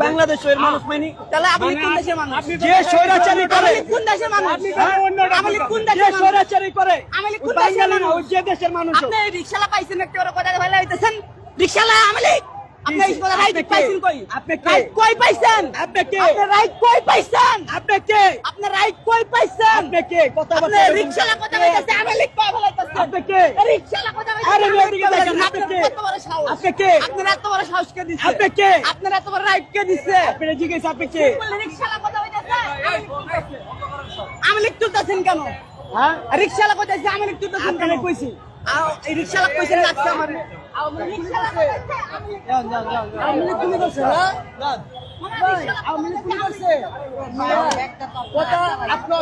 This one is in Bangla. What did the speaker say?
বাংলাদেশের মানুষ মানে তাহলে লীগ কোন দেশের মানুষ যে স্বৈরাচারী করে কোন দেশের মানুষ কোন দেশের স্বৈরাচারী করে কোন দেশের না, মানুষ? যে দেশের মানুষ আপনি এই রিকশালা পাইছেন একটা কথা ভালো হইতেছেন রিকশালা আওয়ামী লীগ আপনি রাইট আপনি কে? পাইছেন কই আপনি কই পাইছেন আপনি? রাইট কই পাইছেন আপনি আপনি আপনি কে কথা বলছেন রিকশালা কথা বলতেছে আওয়ামী লীগ কই ভালো হইতেছে আপনি কে? রিকশালা কথা বলতেছে আরে কই দেখেন, আপনি কে? আপনি কে? আপনার এত বড় সাহস কে দিছে আপনি কে? আপনার এত বড় রাইট কে দিছে আপনি জিজ্ঞেস আপনি কে রিকশালা কথা হইতেছে আওয়ামী লীগ তুলতেছেন কেন হ্যাঁ রিকশালা কথা হইতেছে আওয়ামী লীগ তুলতেছেন কেন কইছি আও- এই রিকশালা কইছেন লাগছে আমার রিকশালা কইছে তুমি হ্যাঁ তুমি কথা আপনি